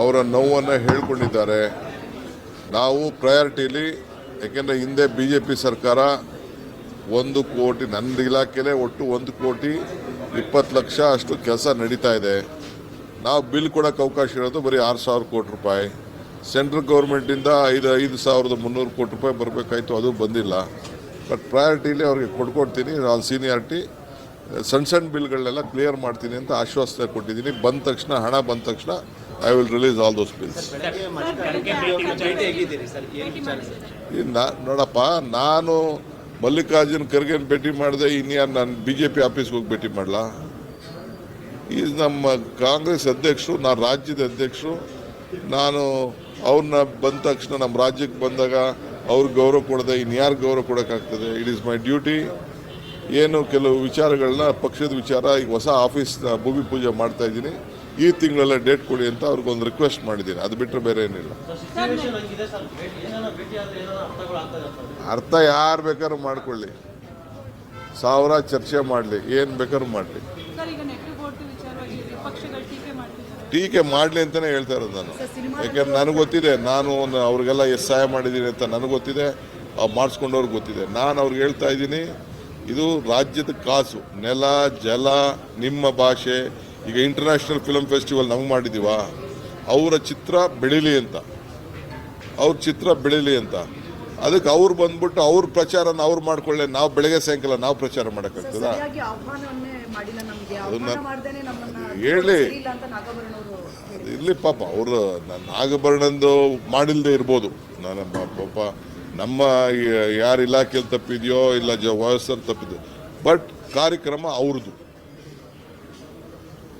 ಅವರ ನೋವನ್ನು ಹೇಳ್ಕೊಂಡಿದ್ದಾರೆ. ನಾವು ಪ್ರಯಾರಿಟಿಲಿ ಯಾಕೆಂದರೆ ಹಿಂದೆ ಬಿ ಜೆ ಪಿ ಸರ್ಕಾರ ಒಂದು ಕೋಟಿ ನನ್ನ ಇಲಾಖೆಲೇ ಒಟ್ಟು ಒಂದು ಕೋಟಿ ಇಪ್ಪತ್ತು ಲಕ್ಷ ಅಷ್ಟು ಕೆಲಸ ನಡೀತಾ ಇದೆ. ನಾವು ಬಿಲ್ ಕೊಡೋಕ್ಕೆ ಅವಕಾಶ ಇರೋದು ಬರೀ ಆರು ಸಾವಿರ ಕೋಟಿ ರೂಪಾಯಿ. ಸೆಂಟ್ರಲ್ ಗೌರ್ಮೆಂಟಿಂದ ಐದು ಐದು ಸಾವಿರದ ಮುನ್ನೂರು ಕೋಟಿ ರೂಪಾಯಿ ಬರಬೇಕಾಯ್ತು, ಅದು ಬಂದಿಲ್ಲ. ಬಟ್ ಪ್ರಯಾರಿಟಿಲಿ ಅವ್ರಿಗೆ ಕೊಟ್ಕೊಡ್ತೀನಿ ನಾನು ಸೀನಿಯಾರಿಟಿ, ಸಣ್ಣ ಸಣ್ಣ ಬಿಲ್ಗಳನ್ನೆಲ್ಲ ಕ್ಲಿಯರ್ ಮಾಡ್ತೀನಿ ಅಂತ ಆಶ್ವಾಸನೆ ಕೊಟ್ಟಿದ್ದೀನಿ. ಬಂದ ತಕ್ಷಣ, ಹಣ ಬಂದ ತಕ್ಷಣ I will release all those bills ನೋಡಪ್ಪ ನಾನು ಮಲ್ಲಿಕಾರ್ಜುನ್ ಖರ್ಗೆನ ಭೇಟಿ ಮಾಡಿದೆ ಇನ್ಯಾರು ನಾನು ಬಿ ಜೆ ಪಿ ಆಫೀಸ್ಗೆ ಹೋಗಿ ಭೇಟಿ ಮಾಡಲ? ಈ ನಮ್ಮ ಕಾಂಗ್ರೆಸ್ ಅಧ್ಯಕ್ಷರು ನಾನು ರಾಜ್ಯದ ಅಧ್ಯಕ್ಷರು. ನಾನು ಅವ್ರನ್ನ ಬಂದ ತಕ್ಷಣ ನಮ್ಮ ರಾಜ್ಯಕ್ಕೆ ಬಂದಾಗ ಅವ್ರಿಗೆ ಗೌರವ ಕೊಡದೆ ಇನ್ಯಾರು ಗೌರವ ಕೊಡೋಕ್ಕಾಗ್ತದೆ ಇಟ್ ಈಸ್ ಮೈ ಡ್ಯೂಟಿ. ಏನು ಕೆಲವು ವಿಚಾರಗಳನ್ನ ಪಕ್ಷದ ವಿಚಾರ ಈಗ ಹೊಸ ಆಫೀಸ್ ಭೂಮಿ ಪೂಜೆ ಮಾಡ್ತಾ ಇದ್ದೀನಿ. ಈ ತಿಂಗಳೆಲ್ಲ ಡೇಟ್ ಕೊಡಿ ಅಂತ ಅವ್ರಿಗೊಂದು ರಿಕ್ವೆಸ್ಟ್ ಮಾಡಿದ್ದೀನಿ. ಅದು ಬಿಟ್ಟರೆ ಬೇರೆ ಏನಿಲ್ಲ. ಅರ್ಥ ಯಾರು ಬೇಕಾದ್ರೂ ಮಾಡ್ಕೊಳ್ಳಿ. ಸಾವಿರ ಚರ್ಚೆ ಮಾಡಲಿ. ಏನು ಬೇಕಾದ್ರೂ ಮಾಡಲಿ. ಸರ್ ಈಗ ನೆಟ್ಟಿಗೋಟು ವಿಚಾರವಾಗಿ ವಿಪಕ್ಷಗಳು ಟೀಕೆ ಮಾಡ್ತಿದ್ದಾರೆ. ಟೀಕೆ ಮಾಡಲಿ ಅಂತಲೇ ಹೇಳ್ತಾ ಇರೋದು ನಾನು. ಯಾಕಂದ್ರೆ ನನಗೆ ಗೊತ್ತಿದೆ ನಾನು ಒಂದು ಅವ್ರಿಗೆಲ್ಲ ಎಷ್ಟು ಸಹಾಯ ಮಾಡಿದ್ದೀನಿ ಅಂತ ನನಗೆ ಗೊತ್ತಿದೆ ಮಾಡಿಸ್ಕೊಂಡವ್ರಿಗೆ ಗೊತ್ತಿದೆ. ನಾನು ಅವ್ರಿಗೆ ಹೇಳ್ತಾ ಇದ್ದೀನಿ ಇದು ರಾಜ್ಯದ ಕಾಸು. ನೆಲ ಜಲ ನಿಮ್ಮ ಭಾಷೆ. ಈಗ ಇಂಟರ್ನ್ಯಾಷನಲ್ ಫಿಲಮ್ ಫೆಸ್ಟಿವಲ್ ನಮ್ಗೆ ಮಾಡಿದ್ದೀವ ಅವರ ಚಿತ್ರ ಬೆಳೀಲಿ ಅಂತ. ಅವ್ರ ಚಿತ್ರ ಬೆಳೀಲಿ ಅಂತ. ಅದಕ್ಕೆ ಅವ್ರು ಬಂದ್ಬಿಟ್ಟು ಅವ್ರ ಪ್ರಚಾರನ ಅವ್ರು ಮಾಡ್ಕೊಳ್ಳೆ. ನಾವು ಬೆಳಗ್ಗೆ ಸಾಯಂಕಾಲ ನಾವು ಪ್ರಚಾರ ಮಾಡೋಕ್ಕಾಗ್ತದ? ಹೇಳಿ. ಇರಲಿ ಪಾಪ ಅವರು ನಾಗಭರಣಂದು ಮಾಡಿಲ್ಲದೆ ಇರ್ಬೋದು. ನಾನು ಪಾಪ ನಮ್ಮ ಯಾರು ಇಲಾಖೆಯಲ್ಲಿ ತಪ್ಪಿದೆಯೋ ಇಲ್ಲ ಜ ವ್ಯವಸ್ಥೆಯಲ್ಲಿ ತಪ್ಪಿದೆಯೋ ಬಟ್ ಕಾರ್ಯಕ್ರಮ ಅವ್ರದ್ದು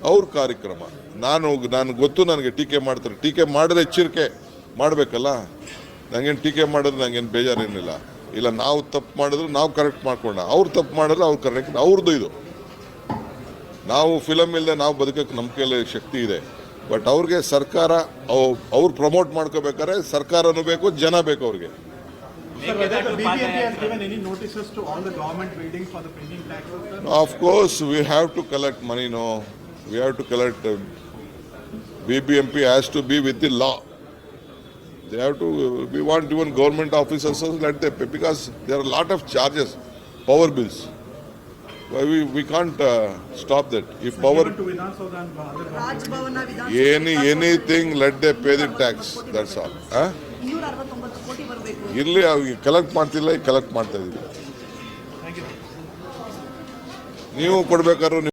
ಅವ್ರ ಕಾರ್ಯಕ್ರಮ. ನಾನು ನಾನು ಗೊತ್ತು ನನಗೆ ಟೀಕೆ ಮಾಡ್ತಾರೆ. ಟೀಕೆ ಮಾಡಿದ್ರೆ ಎಚ್ಚರಿಕೆ ಮಾಡಬೇಕಲ್ಲ? ನನಗೇನು ಟೀಕೆ ಮಾಡಿದ್ರೆ ನನಗೇನು ಬೇಜಾರೇನಿಲ್ಲ. ಇಲ್ಲ, ನಾವು ತಪ್ಪು ಮಾಡಿದ್ರೆ ನಾವು ಕರೆಕ್ಟ್ ಮಾಡ್ಕೊಂಡ. ಅವ್ರು ತಪ್ಪು ಮಾಡಿದ್ರೆ ಅವ್ರು ಕರೆಕ್ಟ್ ಅವ್ರದ್ದು ಇದು. ನಾವು ಫಿಲಮ್ ಇಲ್ಲದೆ ನಾವು ಬದುಕಕ್ಕೆ ನಮ್ಮ ಕೈಯಲ್ಲಿ ಶಕ್ತಿ ಇದೆ. ಬಟ್ ಅವ್ರಿಗೆ ಸರ್ಕಾರ ಅವ್- ಅವ್ರು ಪ್ರಮೋಟ್ ಮಾಡ್ಕೋಬೇಕಾದ್ರೆ ಸರ್ಕಾರನೂ ಬೇಕು, ಜನ ಬೇಕು ಅವ್ರಿಗೆ. Sir, whether the BBMP has given any notices to all the government buildings for the pending taxes, sir? Of course, we have to collect money, no. We have to collect. uh, BBMP has to be with the law. They have to. We want even government officers also let them pay because there are a lot of charges, power bills. Why we we can't uh, stop that. If power Given to Vidhan Sabha and other government. ರಾಜಭವನ ವಿಧಾನಸಭೆ any anything, let them pay the tax. That's all. Huh? ಇರ್ಲಿ ಅವ್ರಿಗೆ collect ಮಾಡ್ತಿಲ್ಲ ಈಗ collect ಮಾಡ್ತಾ ಇದ್ದೀವಿ. ನೀವು ಕೊಡ್ಬೇಕಾದ್ರು